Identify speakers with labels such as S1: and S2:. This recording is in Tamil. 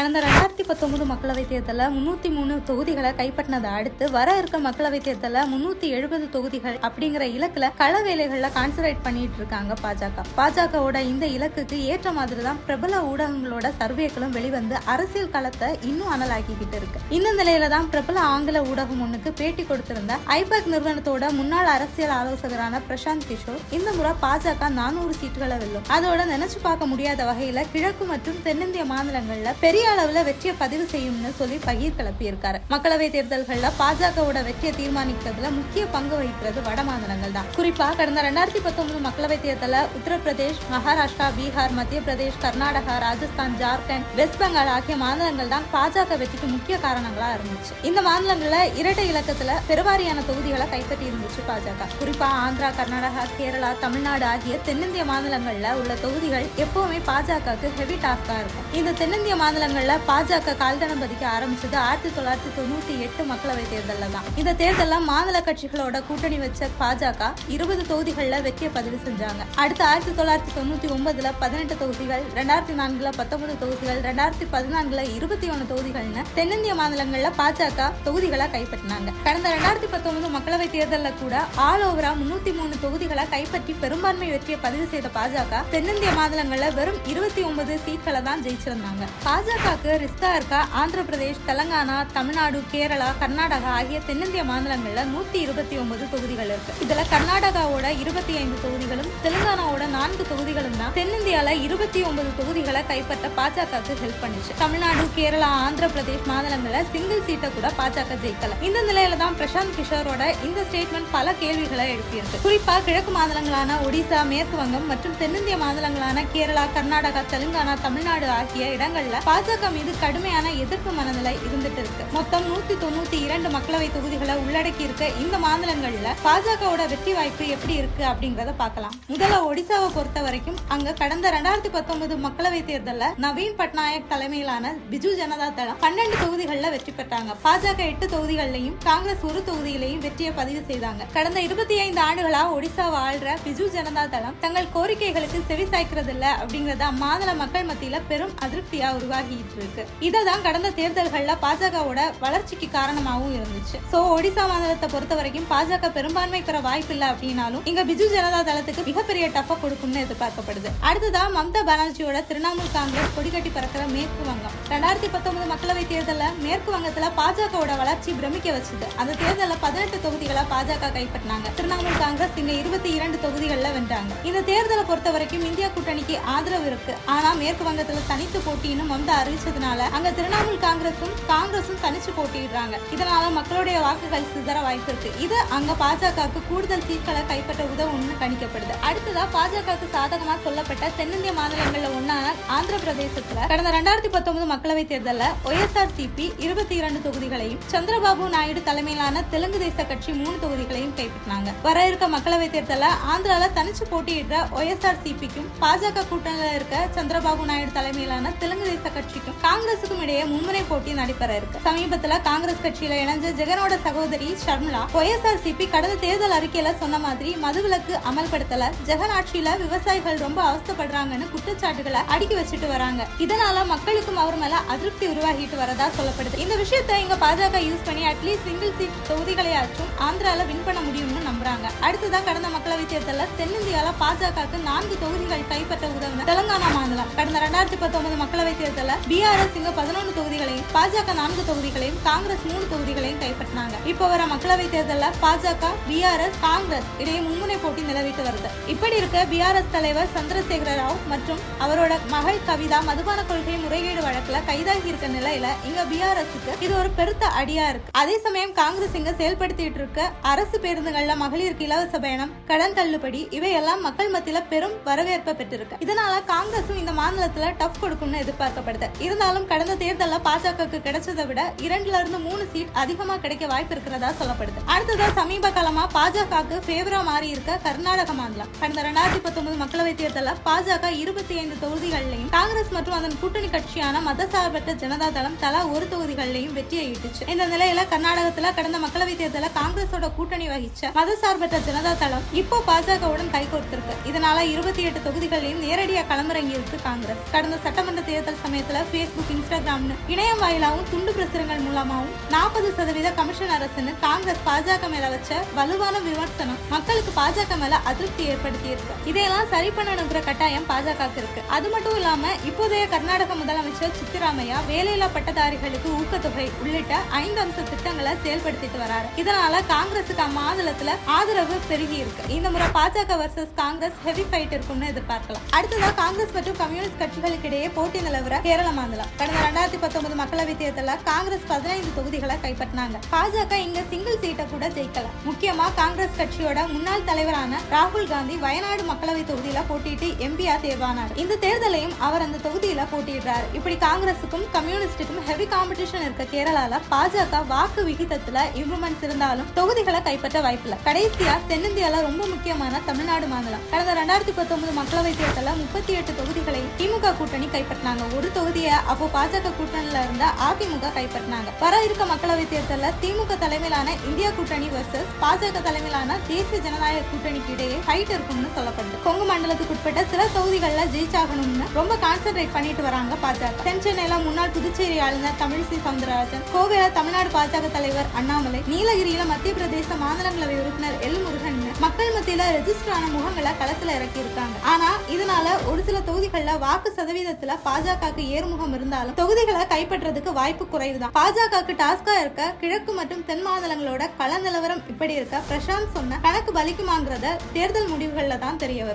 S1: கடந்த ரெண்டாயிரத்தி பத்தொன்பது மக்களவை தேர்தலில் முன்னூற்றி மூணு தொகுதிகளை கைப்பற்றினதை அடுத்து வர இருக்க மக்களவை தேர்தலில் முன்னூற்றி எழுபது தொகுதிகள் அப்படிங்கிற இலக்கில் கள வேலைகளில் கான்சன்ட்ரேட் பண்ணிட்டு இருக்காங்க பாஜக. பாஜகவோட இந்த இலக்குக்கு ஏற்ற மாதிரி தான் பிரபல ஊடகங்களோட சர்வேக்களும் வெளிவந்து அரசியல் களத்தை இன்னும் அனலாக்கிக்கிட்டு இருக்கு. இந்த நிலையில தான் பிரபல ஆங்கில ஊடகம் ஒன்றுக்கு பேட்டி கொடுத்திருந்த ஐபேக் நிறுவனத்தோட முன்னாள் அரசியல் ஆலோசகரான பிரசாந்த் கிஷோர் இந்த முறை பாஜக நானூறு சீட்டுகளை வெல்லும். அதோட நினைச்சு பார்க்க முடியாத வகையில கிழக்கு மற்றும் தென்னிந்திய மாநிலங்கள்ல பெரிய அளவுல வெற்றியை பதிவு செய்யும்னு சொல்லி பகீர் கிளப்பியிருக்காரு. மக்களவை தேர்தல்கள்ல பாஜகவோட வெற்றியை தீர்மானிக்கிறதுல முக்கிய பங்கு வகிக்கிறது வட மாநிலங்கள் தான். குறிப்பா கடந்த ரெண்டாயிரத்தி பத்தொன்பது மக்களவை தேர்தலில் உத்தரப்பிரதேஷ் மகாராஷ்டிரா பீகார் மத்திய பிரதேஷ் கர்நாடகா ராஜஸ்தான் ஜார்க்கண்ட் வெஸ்ட் பெங்கால் ஆகிய மாநிலங்கள் தான் பாஜக வெற்றிக்கு முக்கிய காரணங்களா இருந்துச்சு. இந்த மாநிலங்கள்ல இரட்டை இலக்கத்துல பெருவாரியான தொகுதிகளை கைப்பற்றி இருந்துச்சு பாஜக. குறிப்பா ஆந்திரா கர்நாடகா கேரளா தமிழ்நாடு ஆகிய தென்னிந்திய மாநிலங்கள்ல உள்ள தொகுதிகள் எப்பவுமே பாஜகவுக்கு ஹெவி டாஸ்கா இருக்கும். இந்த தென்னிந்திய மாநிலங்கள் மாநிலங்கள்ல பாஜக கால்தடம் பதிக்க ஆரம்பிச்சது ஆயிரத்தி தொள்ளாயிரத்தி தொண்ணூத்தி எட்டு மக்களவை தேர்தல்ல தான். இந்த தேர்தல்ல மாநில கட்சிகளோட கூட்டணி வச்ச பாஜக இருபது தொகுதிகள்ல வெற்றியை பதிவு செஞ்சாங்க. அடுத்து ஆயிரத்தி தொள்ளாயிரத்தி தொண்ணூத்தி ஒன்பதுல பதினெட்டு தொகுதிகள் ரெண்டாயிரத்தி நான்குல பத்தொன்பது தொகுதிகள் ரெண்டாயிரத்தி பதினான்குல இருபத்தி ஒன்னு தொகுதிகள்னு தென்னிந்திய மாநிலங்கள்ல பாஜக தொகுதிகளை கைப்பற்றினாங்க. கடந்த ரெண்டாயிரத்தி பத்தொன்பது மக்களவை தேர்தலில் கூட ஆல் ஓவரா முன்னூத்தி மூணு தொகுதிகளை கைப்பற்றி பெரும்பான்மை வெற்றியை பதிவு செய்த பாஜக தென்னிந்திய மாநிலங்கள்ல வெறும் இருபத்தி ஒன்பது சீட்களை தான் ஜெயிச்சிருந்தாங்க. பாஜகவுக்கு ரிஸ்கா இருக்கா? ஆந்திர பிரதேஷ் தெலங்கானா தமிழ்நாடு கேரளா கர்நாடகா ஆகிய தென்னிந்திய மாநிலங்களில் நூத்தி இருபத்தி ஒன்பது தொகுதிகள் இருக்கு. இதுல கர்நாடகாவோட இருபத்தி ஐந்து தொகுதிகளும் தெலுங்கானாவோட நான்கு தொகுதிகளும் தான் தென்னிந்தியால இருபத்தி ஒன்பது தொகுதிகளை கைப்பற்ற பாஜகவுக்கு ஹெல்ப் பண்ணுச்சு. தமிழ்நாடு கேரளா ஆந்திர பிரதேஷ் மாநிலங்களில் சிங்கிள் சீட்டை கூட பாஜக ஜெயிக்கல. இந்த நிலையில தான் பிரசாந்த் கிஷோரோட இந்த ஸ்டேட்மெண்ட் பல கேள்விகளை எழுப்பியிருக்கு. குறிப்பா கிழக்கு மாநிலங்களான ஒடிசா மேற்கு வங்கம் மற்றும் தென்னிந்திய மாநிலங்களான கேரளா கர்நாடகா தெலுங்கானா தமிழ்நாடு ஆகிய இடங்கள்ல பாஜக மீது கடுமையான எதிர்ப்பு மனநிலை இருந்துட்டு இருக்கு. மொத்தம் நூத்தி தொண்ணூத்தி இரண்டு மக்களவை தொகுதிகளை உள்ளடக்கி இருக்க இந்த மாநிலங்கள்ல பாஜகவோட வெற்றி வாய்ப்பு எப்படி இருக்கு அப்படிங்கறத பார்க்கலாம். முதல்ல ஒடிசாவை பொறுத்த வரைக்கும் அங்க கடந்த ரெண்டாயிரத்தி பத்தொன்பது மக்களவை தேர்தலில் நவீன் பட்நாயக் தலைமையிலான பிஜு ஜனதா தளம் பன்னெண்டு தொகுதிகளில் வெற்றி பெற்றாங்க. பாஜக எட்டு தொகுதிகளிலையும் காங்கிரஸ் ஒரு தொகுதியிலையும் வெற்றியை பதிவு செய்தாங்க. கடந்த இருபத்தி ஐந்து ஆண்டுகளா ஒடிசா வாழ்ற பிஜு ஜனதா தளம் தங்கள் கோரிக்கைகளுக்கு செவி சாய்க்கிறது இல்ல அப்படிங்கறத அம்மாநில மக்கள் மத்தியில பெரும் அதிருப்தியா உருவாகிட்டு இருக்கு. இததான் கடந்த தேர்தல்கள்ல பாஜகவோட வளர்ச்சிக்கு காரணமாகவும் இருந்துச்சு. சோ ஒடிசா மாநிலத்தை பொறுத்த வரைக்கும் பாஜக பெரும்பான்மை பெற வாய்ப்பு இல்ல அப்படின்னாலும் இங்க பிஜு ஜனதா தளத்துக்கு மிகப்பெரிய டஃபா இருக்கும்னு எதிர்பார்க்கப்படுது. அடுத்ததா மம்தா பானர்ஜியோட திரிணாமுல் காங்கிரஸ் கொடிகட்டி பறக்கிற மேற்கு வங்கம். ரெண்டாயிரத்தி பத்தொன்பது மக்களவை தேர்தலில் மேற்கு வங்கத்துல பாஜகவோட வளர்ச்சி பிரமிக்க வச்சது. அந்த தேர்தலில் பதினெட்டு தொகுதிகளை பாஜக கைப்பற்றினாங்க. திரிணாமுல் காங்கிரஸ் இங்க இருபத்தி இரண்டு தொகுதிகளில் வென்றாங்க. இந்த தேர்தலை பொறுத்த வரைக்கும் இந்தியா கூட்டணிக்கு ஆதரவு இருக்கு. ஆனா மேற்கு வங்கத்துல தனித்து போட்டின்னு மம்தா அறிவிச்சதுனால அங்க திரிணாமுல் காங்கிரஸும் காங்கிரஸும் தனிச்சு போட்டியிடுறாங்க. இதனால மக்களுடைய வாக்குகள் சிதற வாய்ப்பு இருக்கு இது அங்க பாஜகவுக்கு கூடுதல் சீட்களை கைப்பற்ற உதவும்னு கணிக்கப்படுது. அடுத்ததா பாஜக பாஜகவுக்கு சாதகமா சொல்லப்பட்ட தென்னிந்திய மாநிலங்கள்ல ஒன்னான ஆந்திர பிரதேசத்துல கடந்த ரெண்டாயிரத்தி பத்தொன்பது மக்களவை தேர்தலில் ஒய்எஸ்ஆர் சிபி இருபத்தி இரண்டு தொகுதிகளையும் சந்திரபாபு நாயுடு தலைமையிலான தெலுங்கு தேச கட்சி மூணு தொகுதிகளையும் கைப்பற்றினாங்க. வர இருக்க மக்களவை தேர்தலில் ஆந்திரால தனிச்சு போட்டியிடுற ஒய்எஸ்ஆர் சிபிக்கும் பாஜக கூட்டணியில இருக்க சந்திரபாபு நாயுடு தலைமையிலான தெலுங்கு தேச கட்சிக்கும் காங்கிரசுக்கும் இடையே மும்முனை போட்டி நடைபெற இருக்கு. சமீபத்துல காங்கிரஸ் கட்சியில இணைஞ்ச ஜெகனோட சகோதரி ஷர்மிளா ஒய்எஸ்ஆர் சிபி கடந்த தேர்தல் அறிக்கையில சொன்ன மாதிரி மதுவிலக்கு அமல்படுத்தல ஜெகன் ஆட்சியில விவசாயிகள் ரொம்ப அவஸ்தப்படுறாங்கன்னு குற்றச்சாட்டுகளை அடுக்கி வச்சுட்டு வராங்க. இதனால மக்களுக்கும் அவர் மேல அதிருப்தி உருவாகிட்டு வரதா சொல்லப்படுது. இந்த விஷயத்தை இங்க பாஜக யூஸ் பண்ணி அட்லீஸ்ட் சிங்கிள் சீட் தொகுதிகளையாச்சும் ஆந்திரால வின் பண்ண முடியும்னு நம்புறாங்க. அடுத்ததான் கடந்த மக்களவை தேர்தலில் தென்னிந்தியால பாஜகவுக்கு நான்கு தொகுதிகள் கைப்பற்ற உதவின தெலுங்கானா மாநிலம். கடந்த ரெண்டாயிரத்தி பத்தொன்பது மக்களவை தேர்தலில் பிஆர்எஸ் இங்க பதினொன்று தொகுதிகளையும் பாஜக நான்கு தொகுதிகளையும் காங்கிரஸ் மூணு தொகுதிகளையும் கைப்பற்றினாங்க. இப்போ வர மக்களவை தேர்தலில் பாஜக பிஆர்எஸ் காங்கிரஸ் இடையே மும்முனை போட்டி நிலவிட்டு வருது. இப்படி இருக்க பிஆர் பிஆர்எஸ் தலைவர் சந்திரசேகர ராவ் மற்றும் அவரோட மகள் கவிதா மதுபான கொள்கை முறைகேடு வழக்குல கைதாகி இருக்க நிலையில இங்க பிஆர்எஸ்க்கு இது ஒரு பெருத்த அடியா இருக்கு. அதே சமயம் காங்கிரஸ் இங்க செயல்படுத்திட்டு இருக்க அரசு பேருந்துகள்ல மகளிருக்கு இலவச பயணம் கடன் தள்ளுபடி இவையெல்லாம் மக்கள் மத்தியில பெரும் வரவேற்பை பெற்றிருக்கு. இதனால காங்கிரசும் இந்த மாநிலத்துல டஃப் கொடுக்கும்னு எதிர்பார்க்கப்படுது. இருந்தாலும் கடந்த தேர்தலில் பாஜகவுக்கு கிடைச்சதை விட இரண்டுல இருந்து மூணு சீட் அதிகமா கிடைக்க வாய்ப்பு இருக்கிறதா சொல்லப்படுது. அடுத்ததா சமீப காலமா பாஜகவுக்கு ஃபேவரா மாறி இருக்க கர்நாடக மாநிலம். கடந்த ரெண்டாயிரத்தி பத்தொன்பது மக்களவை தேர்தலில் பாஜக இருபத்தி ஐந்து தொகுதிகளிலையும் காங்கிரஸ் மற்றும் அதன் கூட்டணி கட்சியான மதசார்பற்ற ஜனதா தளம் தலா ஒரு தொகுதிகளிலையும் வெற்றியை ஈட்டுச்சு இந்த நிலையில கர்நாடகத்துல கடந்த மக்களவை தேர்தலில் காங்கிரஸோட கூட்டணி வகிச்ச மதசார்பற்ற ஜனதா தளம் இப்போ பாஜகவுடன் கைகோர்த்திருக்கு இதனால இருபத்தி எட்டு தொகுதிகளிலும் நேரடியாக களமிறங்கி இருக்கு காங்கிரஸ். கடந்த சட்டமன்ற தேர்தல் சமயத்துல ஃபேஸ்புக் இன்ஸ்டாகிராம்னு இணையம் வாயிலாகவும் துண்டு பிரசுரங்கள் மூலமாகவும் நாற்பது சதவீத கமிஷன் அரசுன்னு காங்கிரஸ் பாஜக மேல வச்ச வலுவான விமர்சனம் மக்களுக்கு பாஜக மேல அதிருப்தி ஏற்படுத்தி இருக்கு இதையெல்லாம் சரி பண்ணணுங்கிற கட்டாயம் பாஜகவுக்கு இருக்கு. அது மட்டும் இல்லாம இப்போதைய கர்நாடக முதலமைச்சர் சித்தராமையா வேலையில்லா பட்டதாரிகளுக்கு ஊக்கத்தொகை உள்ளிட்ட ஐந்து அம்ச திட்டங்களை செயல்படுத்திட்டு வராரு. இதனால காங்கிரசுக்கு அம்மாநிலத்துல ஆதரவு பெருகி இருக்கு. இந்த முறை பாஜக வர்சஸ் காங்கிரஸ் ஹெவி ஃபைட் இருக்கும்னு எதிர்பார்க்கலாம். அடுத்ததா காங்கிரஸ் மற்றும் கம்யூனிஸ்ட் கட்சிகளுக்கு இடையே போட்டி நிலவர கேரள மாநிலம். கடந்த ரெண்டாயிரத்தி பத்தொன்பது மக்களவை தேர்தலில் காங்கிரஸ் பதினைந்து தொகுதிகளை கைப்பற்றினாங்க. பாஜக இங்க சிங்கிள் சீட்டை கூட ஜெயிக்கல. முக்கியமா காங்கிரஸ் கட்சியோட முன்னாள் தலைவரான ராகுல் காந்தி வயநாடு மக்களவை தொகுதியில போட்டியிட்டு எம்பியா தேர்வானார். இந்த தேர்தலையும் அவர் அந்த தொகுதியில போட்டியிடுறார். இப்படி காங்கிரசுக்கும் கம்யூனிஸ்டுக்கும் ஹெவி காம்படிஷன் இருக்க கேரளால பாஜக வாக்கு விகிதத்துல இம்ப்ரூவ்மெண்ட்ஸ் இருந்தாலும் தொகுதிகளை கைப்பற்ற வாய்ப்பில்லை. கடைசியா தென்னிந்தியால ரொம்ப முக்கியமான தமிழ்நாடு மாநிலம். கடந்த ரெண்டாயிரத்தி பத்தொன்பது மக்களவை தேர்தலில் முப்பத்தி எட்டு தொகுதிகளை திமுக கூட்டணி கைப்பற்றினாங்க. ஒரு தொகுதியை அப்போ பாஜக கூட்டணியில இருந்த அதிமுக கைப்பற்றினாங்க. வர இருக்க மக்களவை தேர்தலில் திமுக தலைமையிலான இந்தியா கூட்டணி வர்சஸ் பாஜக தலைமையிலான தேசிய ஜனநாயக கூட்டணிக்கு இடையே ஃபைட் இருக்கும்னு சொல்லப்படுது. கொங்கு மண்டலத்துக்கு உட்பட்ட சில தொகுதிகளில் ஜெயிச்சாகணும்னு ரொம்ப கான்சென்ட்ரேட் பண்ணிட்டு வராங்க பாஜக தென் சென்னையில முன்னாள் புதுச்சேரி ஆளுநர் தமிழிசை சவுந்தரராஜன் கோவையில தமிழ்நாடு பாஜக தலைவர் அண்ணாமலை நீலகிரியில மத்திய பிரதேச மாநிலங்களவை உறுப்பினர் எல் முருகன் மக்கள் மத்தியில ரெஜிஸ்டர் ஆன முகங்களை களத்துல இறக்கி இருக்காங்க ஆனா இதனால ஒரு சில தொகுதிகளில் வாக்கு சதவீதத்துல பாஜகவுக்கு ஏறுமுகம் இருந்தாலும் தொகுதிகளை கைப்பற்றதுக்கு வாய்ப்பு குறைவுதான். பாஜகவுக்கு டாஸ்கா இருக்க கிழக்கு மற்றும் தென் மாநிலங்களோட கள நிலவரம் இப்படி இருக்க பிரசாந்த் சொன்ன கணக்கு பலிக்குமாங்கிறத தேர்தல் முடிவுகள்ல தான் தெரியவர்